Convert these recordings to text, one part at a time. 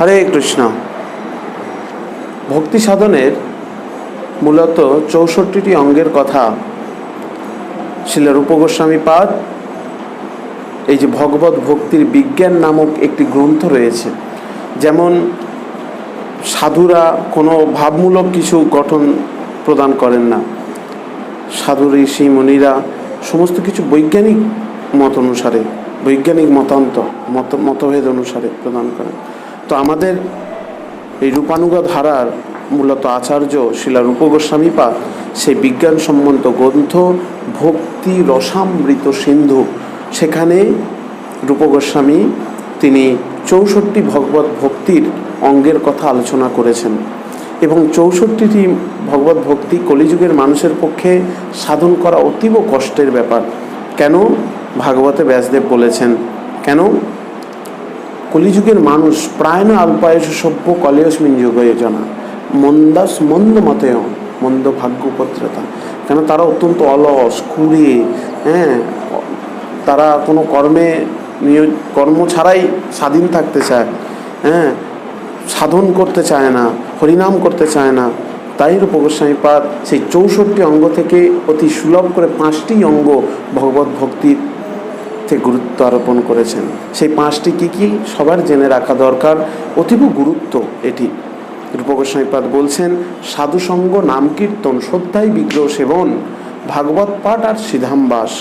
হরে কৃষ্ণ। ভক্তি সাধনের মূলত চৌষট্টিটি অঙ্গের কথা শিল রূপগোস্বামী পাদ। এই যে ভগবত ভক্তির বিজ্ঞান নামক একটি গ্রন্থ রয়েছে, যেমন সাধুরা কোনো ভাবমূলক কিছু গঠন প্রদান করেন না। সাধু ঋষি মুনিরা সমস্ত কিছু বৈজ্ঞানিক মত অনুসারে, বৈজ্ঞানিক মতান্ত, মত, মতভেদ অনুসারে প্রদান করেন। তো আমাদের এই রূপানুগ ধারার মূলত আচার্য শিলা রূপ গোস্বামী পা, সেই বিজ্ঞান সম্বন্ধ গ্রন্থ ভক্তি রসামৃত সিন্ধু। সেখানে রূপ গোস্বামী তিনি চৌষট্টি ভগবত ভক্তির অঙ্গের কথা আলোচনা করেছেন এবং চৌষট্টিটি ভগবত ভক্তি কলিযুগের মানুষের পক্ষে সাধন করা অতীব কষ্টের ব্যাপার। কেন? ভাগবতে ব্যাসদেব বলেছেন, কেন? কলিযুগের মানুষ প্রায় না অল্পায়ুষ সভ্য কলেয়সমিন যোগয়োজনা মন্দাস মন্দ মতেয়, মন্দ ভাগ্য উপত্রতা। কেন তারা অত্যন্ত অলস কুড়ে হ্যাঁ? তারা কোনো কর্মে কর্ম ছাড়াই স্বাধীন থাকতে চায় হ্যাঁ? সাধন করতে চায় না, হরিনাম করতে চায় না। তাই রূপগোস্বামী পাদ সেই চৌষট্টি অঙ্গ থেকে অতি সুলভ করে পাঁচটি অঙ্গ ভগবত ভক্তির থেকে গুরুত্ব আরোপণ করেছেন। সেই পাঁচটি কি কি সবার জেনে রাখা দরকার? অতীব গুরুত্ব এটি। রূপগোস্বামীপাদ বলছেন সাধুসঙ্গ নাম কীর্তন শ্রদ্ধায় বিগ্রহ সেবন, ভাগবত পাঠ আর সিধামবাস।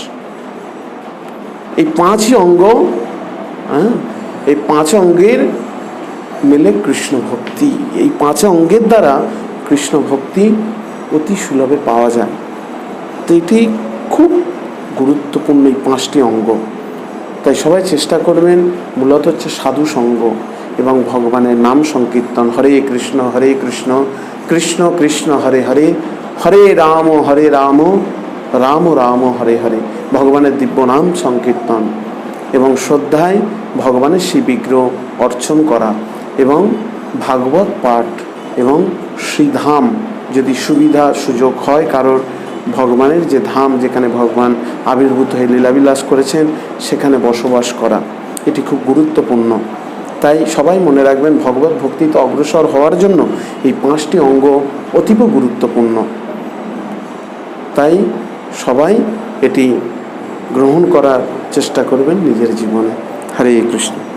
এই পাঁচই অঙ্গ হ্যাঁ এই পাঁচ অঙ্গের মেলে কৃষ্ণ ভক্তি। এই পাঁচ অঙ্গের দ্বারা কৃষ্ণ ভক্তি অতি সুলভে পাওয়া যায়। তো এটি খুব গুরুত্বপূর্ণ এই পাঁচটি অঙ্গ। তাই সবাই চেষ্টা করবেন, মূলত হচ্ছে সাধু সঙ্গ এবং ভগবানের নাম সংকীর্তন, হরে কৃষ্ণ হরে কৃষ্ণ কৃষ্ণ কৃষ্ণ, হরে হরে হরে রাম হরে রাম রাম রাম, হরে হরে, ভগবানের দিব্য নাম সংকীর্তন এবং শ্রদ্ধায় ভগবানের শ্রী বিগ্রহ অর্চন করা এবং ভাগবত পাঠ এবং শ্রীধাম যদি সুবিধা সুযোগ হয় কারোর ভগবানের যে ধাম যেখানে ভগবান আবির্ভূত হয়ে লীলাবিলাস করেছেন, সেখানে বসবাস করা, এটি খুব গুরুত্বপূর্ণ। তাই সবাই মনে রাখবেন, ভগবত ভক্তিতে অগ্রসর হওয়ার জন্য এই পাঁচটি অঙ্গ অতীব গুরুত্বপূর্ণ। তাই সবাই এটি গ্রহণ করার চেষ্টা করবেন নিজের জীবনে। হরে কৃষ্ণ।